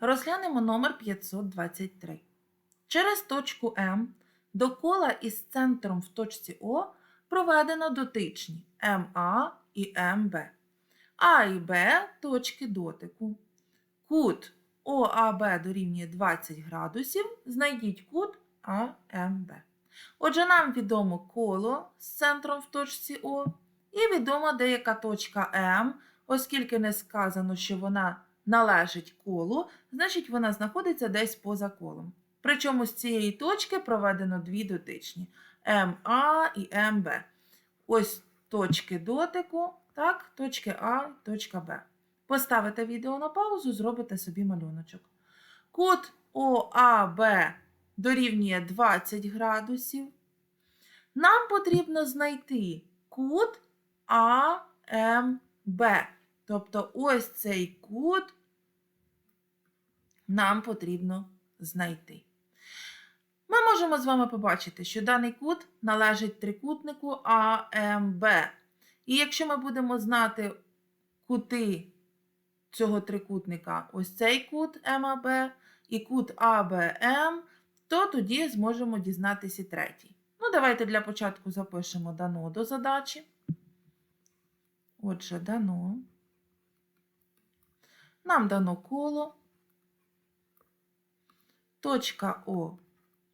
Розглянемо номер 523. Через точку М до кола із центром в точці О проведено дотичні МА і МБ. А і Б точки дотику. Кут ОАБ дорівнює 20 градусів. Знайдіть кут АМБ. Отже, нам відомо коло з центром в точці О, і відома деяка точка М, оскільки не сказано, що вона належить колу, значить вона знаходиться десь поза колом. Причому з цієї точки проведено дві дотичні МА і МБ. Ось точки дотику, так, точки А точка Б. Поставите відео на паузу, зробите собі малюночок. Кут ОАБ дорівнює 20 градусів. Нам потрібно знайти кут АМБ. Тобто ось цей кут нам потрібно знайти. Ми можемо з вами побачити, що даний кут належить трикутнику АМБ. І якщо ми будемо знати кути цього трикутника, ось цей кут МАБ і кут АБМ, то тоді зможемо дізнатися третій. Ну, давайте для початку запишемо дано до задачі. Отже, дано. Нам дано коло. Точка О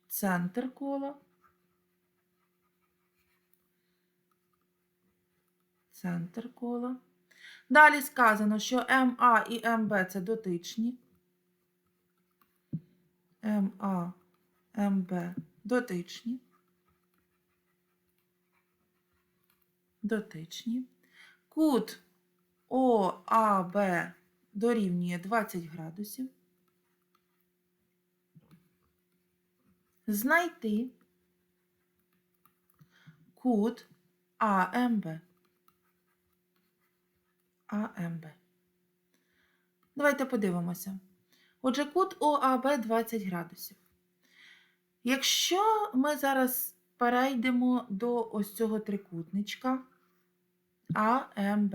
центр кола. Центр кола. Далі сказано, що МА і МБ це дотичні. МА, МБ дотичні. Дотичні. Кут ОАБ дорівнює 20 градусів. Знайти кут АМБ. АМБ. Давайте подивимося. Отже, кут ОАБ 20 градусів. Якщо ми зараз перейдемо до ось цього трикутничка АМБ,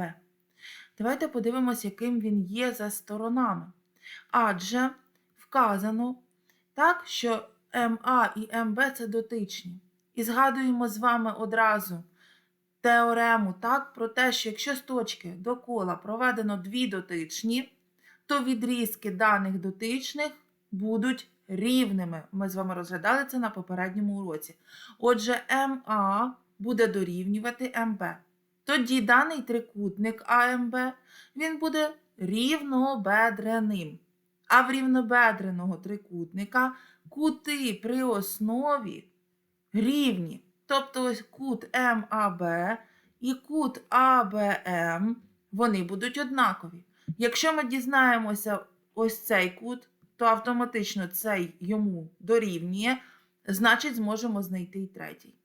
давайте подивимося, яким він є за сторонами. Адже вказано, так, що МА і МБ це дотичні. І згадуємо з вами одразу теорему так, про те, що якщо з точки до кола проведено дві дотичні, то відрізки даних дотичних будуть рівними. Ми з вами розглядали це на попередньому уроці. Отже, МА буде дорівнювати МБ. Тоді даний трикутник АМБ він буде рівнобедреним. А в рівнобедреного трикутника кути при основі рівні. Тобто ось кут МАБ і кут АБМ, вони будуть однакові. Якщо ми дізнаємося ось цей кут, то автоматично цей йому дорівнює, значить зможемо знайти і третій.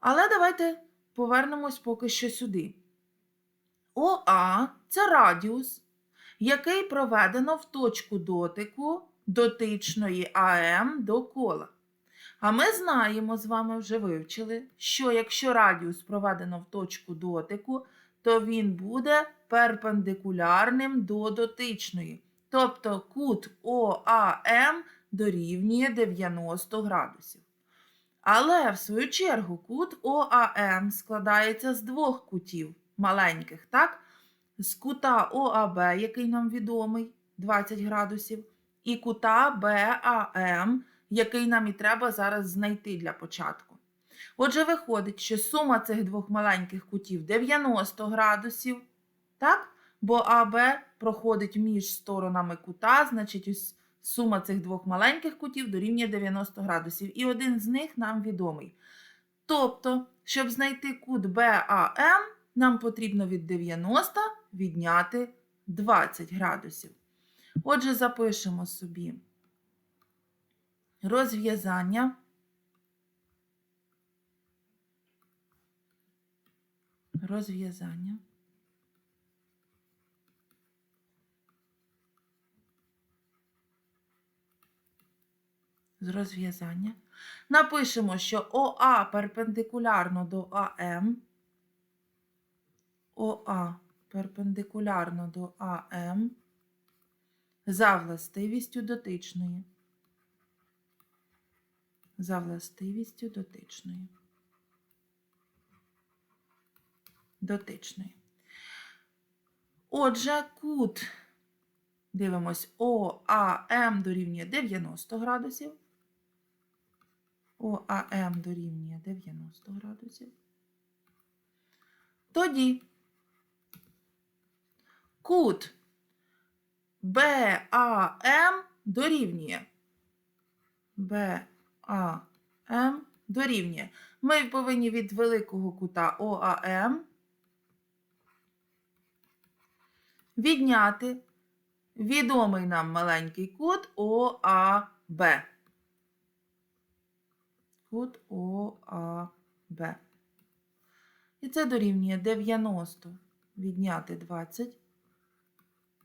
Але давайте повернемось поки що сюди. ОА це радіус, який проведено в точку дотику дотичної АМ до кола. А ми знаємо, з вами вже вивчили, що якщо радіус проведено в точку дотику, то він буде перпендикулярним до дотичної. Тобто кут ОАМ дорівнює 90 градусів. Але, в свою чергу, кут ОАМ складається з двох кутів маленьких, так? З кута ОАБ, який нам відомий, 20 градусів, і кута БАМ, який нам і треба зараз знайти для початку. Отже, виходить, що сума цих двох маленьких кутів 90 градусів, так? бо АБ проходить між сторонами кута, значить, ось сума цих двох маленьких кутів дорівнює 90 градусів. І один з них нам відомий. Тобто, щоб знайти кут БАМ, нам потрібно від 90 відняти 20 градусів. Отже, запишемо собі розв'язання. Розв'язання. З розв'язання. Напишемо, що ОА перпендикулярно до АМ. ОА перпендикулярно до АМ за властивістю дотичної. За властивістю дотичної. Дотичної. Отже, кут, дивимось, ОАМ дорівнює 90 градусів. ОАМ дорівнює 90 градусів. Тоді кут БАМ дорівнює. БАМ дорівнює. Ми повинні від великого кута ОАМ відняти відомий нам маленький кут ОАБ. Кут ОАБ. І це дорівнює 90 відняти 20.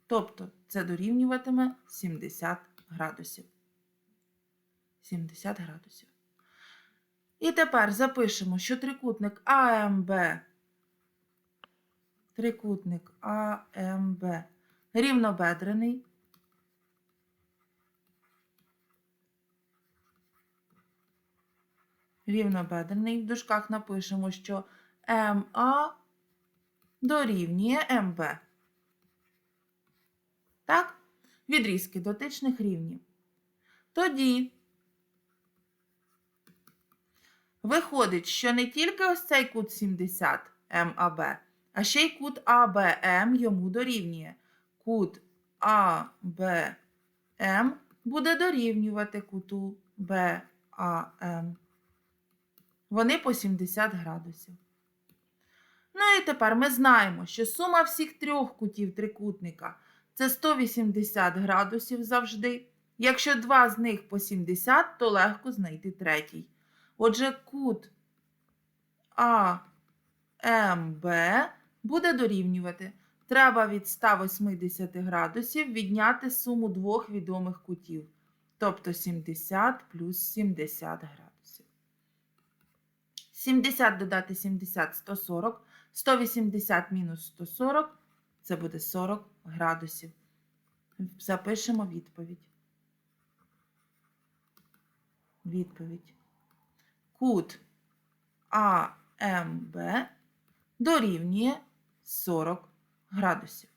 Тобто це дорівнюватиме 70 градусів. 70 градусів. І тепер запишемо, що трикутник АМБ, трикутник АМБ рівнобедрений. Рівнобедрений. В дужках напишемо, що МА дорівнює МБ. Так? Відрізки дотичних рівнів. Тоді виходить, що не тільки ось цей кут 70 МАБ, а ще й кут АБМ йому дорівнює. Кут АБМ буде дорівнювати куту БАМ. Вони по 70 градусів. Ну і тепер ми знаємо, що сума всіх трьох кутів трикутника це 180 градусів завжди. Якщо два з них по 70, то легко знайти третій. Отже, кут АМБ буде дорівнювати. Треба від 180 градусів відняти суму двох відомих кутів. Тобто 70 плюс 70 градусів. 70 додати 70 140. 180 мінус 140 це буде 40 градусів. Запишемо відповідь. Відповідь. Кут АМБ дорівнює 40 градусів.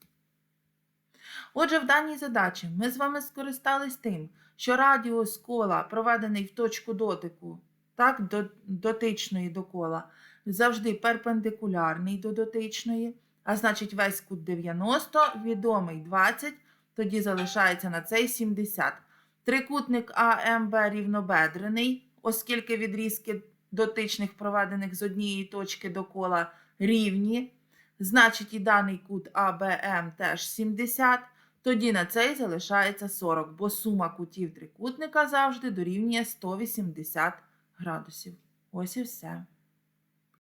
Отже, в даній задачі ми з вами скористались тим, що радіус кола, проведений в точку дотику, так, дотичної до кола, завжди перпендикулярний до дотичної, а значить весь кут 90, відомий 20, тоді залишається на цей 70. Трикутник АМБ рівнобедрений, оскільки відрізки дотичних проведених з однієї точки до кола рівні, значить і даний кут АБМ теж 70, тоді на цей залишається 40, бо сума кутів трикутника завжди дорівнює 180 градусів. Ось і все.